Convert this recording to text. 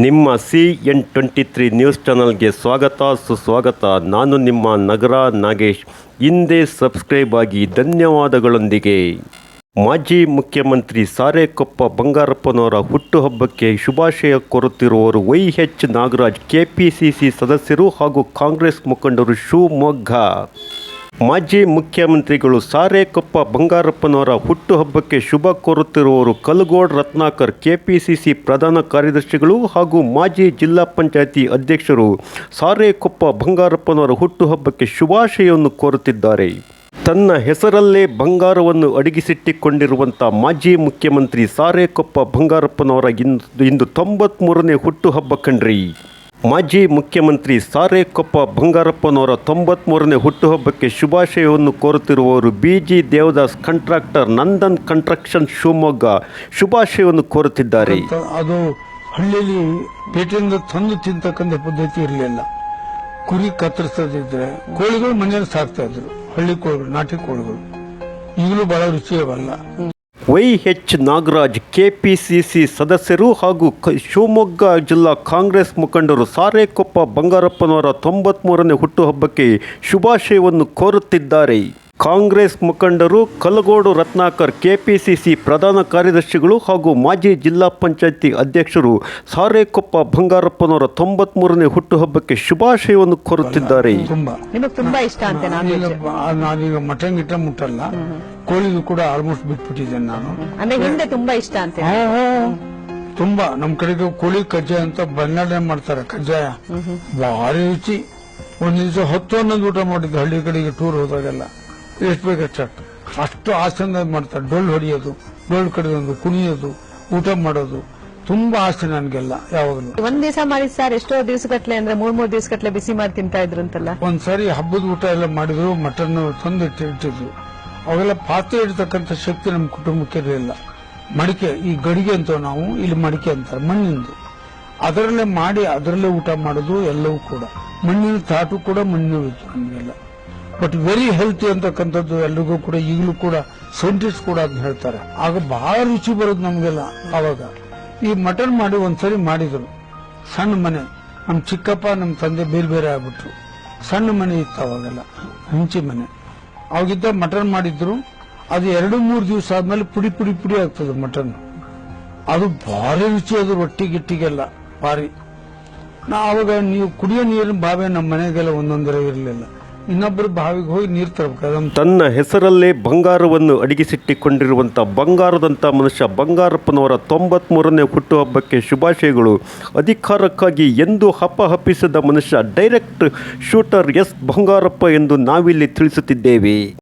ನಿಮ್ಮ C N twenty three news ಚಾನಲ್ಗೆ ಸ್ವಾಗತ, ಸುಸ್ವಾಗತ. ನಾನು ನಿಮ್ಮ ನಗರ ನಾಗೇಶ್. ಹಿಂದೆ ಸಬ್ಸ್ಕ್ರೈಬ್ ಆಗಿ ಧನ್ಯವಾದಗಳೊಂದಿಗೆ. ಮಾಜಿ ಮುಖ್ಯಮಂತ್ರಿ ಸಾರೇಕೊಪ್ಪ ಬಂಗಾರಪ್ಪನವರ ಹುಟ್ಟುಹಬ್ಬಕ್ಕೆ ಶುಭಾಶಯ ಕೋರುತ್ತಿರುವವರು ವೈ ಎಚ್ ನಾಗರಾಜ್, ಕೆಪಿಸಿಸಿ ಸದಸ್ಯರು ಹಾಗೂ ಕಾಂಗ್ರೆಸ್ ಮುಖಂಡರು ಶಿವಮೊಗ್ಗ. ಮಾಜಿ ಮುಖ್ಯಮಂತ್ರಿಗಳು ಸಾರೇಕೊಪ್ಪ ಬಂಗಾರಪ್ಪನವರ ಹುಟ್ಟುಹಬ್ಬಕ್ಕೆ ಶುಭ ಕೋರುತ್ತಿರುವವರು ಕಲಗೋಡ್ ರತ್ನಾಕರ್ ಕೆಪಿಸಿಸಿ ಪ್ರಧಾನ ಕಾರ್ಯದರ್ಶಿಗಳು ಹಾಗೂ ಮಾಜಿ ಜಿಲ್ಲಾ ಪಂಚಾಯಿತಿ ಅಧ್ಯಕ್ಷರು ಸಾರೇಕೊಪ್ಪ ಬಂಗಾರಪ್ಪನವರ ಹುಟ್ಟುಹಬ್ಬಕ್ಕೆ ಶುಭಾಶಯವನ್ನು ಕೋರುತ್ತಿದ್ದಾರೆ. ತನ್ನ ಹೆಸರಲ್ಲೇ ಬಂಗಾರವನ್ನು ಅಡಗಿಸಿಟ್ಟಿಕೊಂಡಿರುವಂಥ ಮಾಜಿ ಮುಖ್ಯಮಂತ್ರಿ ಸಾರೇಕೊಪ್ಪ ಬಂಗಾರಪ್ಪನವರ ಇಂದು ಇಂದು ತೊಂಬತ್ಮೂರನೇ ಹುಟ್ಟುಹಬ್ಬ ಕಣ್ರಿ ಮಾಜಿ ಮುಖ್ಯಮಂತ್ರಿ ಸಾರೇಕೊಪ್ಪ ಬಂಗಾರಪ್ಪನವರ ತೊಂಬತ್ಮೂರನೇ ಹುಟ್ಟುಹಬ್ಬಕ್ಕೆ ಶುಭಾಶಯವನ್ನು ಕೋರುತ್ತಿರುವವರು B G Devadas contractor Nandan construction Shivamogga ಶುಭಾಶಯವನ್ನು ಕೋರುತ್ತಿದ್ದಾರೆ. ಅದು ಹಳ್ಳಿಯಲ್ಲಿ ಪೇಟೆಯಿಂದ ತಂದು ತಿಂತಕ್ಕಂಥ ಪದ್ಧತಿ ಇರಲಿಲ್ಲ. ಕುರಿ ಕತ್ತರಿಸದಿದ್ರೆ ಕೋಳಿಗಳು ಮನೆಯಲ್ಲಿ ಸಾಕ್ತಾ ಇದ್ರು. ಹಳ್ಳಿ ಕೋಳಿಗಳು, ನಾಟಿ ಕೋಳಿಗಳು. ಈಗಲೂ ಬಹಳ ರುಚಿಯವಲ್ಲ ವೈ ಎಚ್ ನಾಗರಾಜ್, ಕೆಪಿಸಿಸಿ ಸದಸ್ಯರು ಹಾಗೂ ಶಿವಮೊಗ್ಗ ಜಿಲ್ಲಾ ಕಾಂಗ್ರೆಸ್ ಮುಖಂಡರು ಸಾರೇಕೊಪ್ಪ ಬಂಗಾರಪ್ಪನವರ ತೊಂಬತ್ಮೂರನೇ ಹುಟ್ಟುಹಬ್ಬಕ್ಕೆ ಶುಭಾಶಯವನ್ನು ಕೋರುತ್ತಿದ್ದಾರೆ. ಕಾಂಗ್ರೆಸ್ ಮುಖಂಡರು ಕಲಗೋಡು ರತ್ನಾಕರ್ ಕೆಪಿಸಿಸಿ ಪ್ರಧಾನ ಕಾರ್ಯದರ್ಶಿಗಳು ಹಾಗೂ ಮಾಜಿ ಜಿಲ್ಲಾ ಪಂಚಾಯಿತಿ ಅಧ್ಯಕ್ಷರು ಸಾರೇಕೊಪ್ಪ ಬಂಗಾರಪ್ಪನವರ ತೊಂಬತ್ಮೂರನೇ ಹುಟ್ಟುಹಬ್ಬಕ್ಕೆ ಶುಭಾಶಯವನ್ನು ಕೋರುತ್ತಿದ್ದಾರೆ. ತುಂಬಾ. ನಿಮಗ್ ತುಂಬಾ ಇಷ್ಟ ಅಂತೆ ನಾನ್ ಈಗ ಬ- ನಾನೀಗ ಮಟನ್ ಗಿಟ ಮುಟ್ಟಲ್ಲ. ಕೋಳಿಗೂ ಕೂಡ ಆಲ್ಮೋಸ್ಟ್ ಬಿಟ್ಬಿಟ್ಟಿದ್ದೇನೆ ನಾನು. ಅಂದ್ರೆ ಹಿಂದೆ ತುಂಬಾ ಇಷ್ಟ ಅಂತ. ತುಂಬಾ. ನಮ್ ಕಡೆಗೆ ಕೋಳಿ ಕಜ್ಜಾಯ ಅಂತ ಬನ್ನಾಡೆ ಮಾಡ್ತಾರೆ. ಕಜ್ಜಾಯ. ಭಾರಿ ರುಚಿ. ಒಂದ್ ದಿವಸ ಹತ್ತು ಹನ್ನೊಂದು ಊಟ ಮಾಡಿದ್ದು ಹಳ್ಳಿ ಕಡೆಗೆ ಟೂರ್ ಹೋದಾಗೆಲ್ಲ. ಎಷ್ಟು ಬೇಕಷ್ಟು ಅಷ್ಟು ಆಸನ ಮಾಡ್ತಾರೆ. ಡೊಳ್ಳು ಹೊಡೆಯೋದು ಡೊಳ್ಳು ಕಡಿಯೋದು ಕುಣಿಯೋದು ಊಟ ಮಾಡೋದು ತುಂಬಾ ಆಸೆ ನನಗೆಲ್ಲ ಯಾವಾಗಲೂ. ಒಂದ್ ದಿವಸ ಮಾಡಿ ಸರ್ ಎಷ್ಟೋ ದಿವಸಗಟ್ಲೆ ಅಂದ್ರೆ ಮೂರ್ ಮೂರ್ ದಿವಸಗಟ್ಲೆ ಬಿಸಿ ಮಾಡಿ ತಿಂತಾ ಇದ್ರು ಅಂತಲ್ಲ ಒಂದ್ಸಾರಿ ಹಬ್ಬದ ಊಟ ಎಲ್ಲ ಮಾಡಿದ್ರು ಮಟನ್ ತಂದು ಇಟ್ಟು ಇಟ್ಟಿದ್ರು. ಅವೆಲ್ಲ ಪಾತ್ರೆ ಇಡ್ತಕ್ಕಂಥ ಶಕ್ತಿ ನಮ್ಮ ಕುಟುಂಬಕ್ಕೆ ಇರಲಿಲ್ಲ ಮಡಿಕೆ ಈ ಗಡಿಗೆ ಅಂತ ನಾವು ಇಲ್ಲಿ ಮಡಿಕೆ ಅಂತಾರೆ ಮಣ್ಣಿಂದು. ಅದರಲ್ಲೇ ಮಾಡಿ ಅದರಲ್ಲೇ ಊಟ ಮಾಡೋದು ಎಲ್ಲವೂ ಕೂಡ. ಮಣ್ಣಿನ ತಾಟು ಕೂಡ ಮಣ್ಣಿನ ಇತ್ತು ನಮಗೆಲ್ಲ. ಬಟ್ ವೆರಿ ಹೆಲ್ತಿ ಅಂತಕ್ಕಂಥದ್ದು ಎಲ್ರಿಗೂ ಕೂಡ, ಈಗಲೂ ಕೂಡ ಸೈಂಟಿಸ್ಟ್ ಕೂಡ ಅದನ್ನ ಹೇಳ್ತಾರೆ. ಆಗ ಬಹಳ ರುಚಿ ಬರೋದು ನಮಗೆಲ್ಲ ಆವಾಗ ಈ ಮಟನ್ ಮಾಡಿ ಒಂದ್ಸರಿ ಮಾಡಿದ್ರು. ಸಣ್ಣ ಮನೆ. ನಮ್ಮ ಚಿಕ್ಕಪ್ಪ ನಮ್ಮ ತಂದೆ ಬೇರೆ ಬೇರೆ ಆಗ್ಬಿಟ್ರು. ಸಣ್ಣ ಮನೆ ಇತ್ತು ಅವಾಗೆಲ್ಲ. ಹಂಚಿ ಮನೆ. ಅವಾಗಿದ್ದ ಮಟನ್ ಮಾಡಿದ್ರು. ಅದು ಎರಡು ಮೂರು ದಿವಸ ಆದ್ಮೇಲೆ ಪುಡಿ ಪುಡಿ ಪುಡಿ ಆಗ್ತದೆ ಮಟನ್. ಅದು ಭಾರಿ ರುಚಿ ಅದು ರೊಟ್ಟಿ ಗಿಟ್ಟಿಗೆಲ್ಲ, ಭಾರಿ. ನಾ ಅವಾಗ ನೀವು ಕುಡಿಯೋ ನೀರಿನ ಬಾವೆ ನಮ್ಮ ಮನೆಗೆಲ್ಲ ಒಂದೊಂದರ ಇರಲಿಲ್ಲ. ಇನ್ನೊಬ್ಬರು ಬಾವಿಗೆ ಹೋಗಿ ನೀರು ತರಬೇಕು ತನ್ನ ಹೆಸರಲ್ಲೇ ಬಂಗಾರವನ್ನು ಅಡಗಿಸಿಟ್ಟಿಕೊಂಡಿರುವಂಥ ಬಂಗಾರದಂಥ ಮನುಷ್ಯ ಬಂಗಾರಪ್ಪನವರ ತೊಂಬತ್ಮೂರನೇ ಹುಟ್ಟುಹಬ್ಬಕ್ಕೆ ಶುಭಾಶಯಗಳು. ಅಧಿಕಾರಕ್ಕಾಗಿ ಎಂದು ಹಪಹಪಿಸದ ಮನುಷ್ಯ ಡೈರೆಕ್ಟ್ ಶೂಟರ್ ಎಸ್ ಬಂಗಾರಪ್ಪ ಎಂದು ನಾವಿಲ್ಲಿ ತಿಳಿಸುತ್ತಿದ್ದೇವೆ.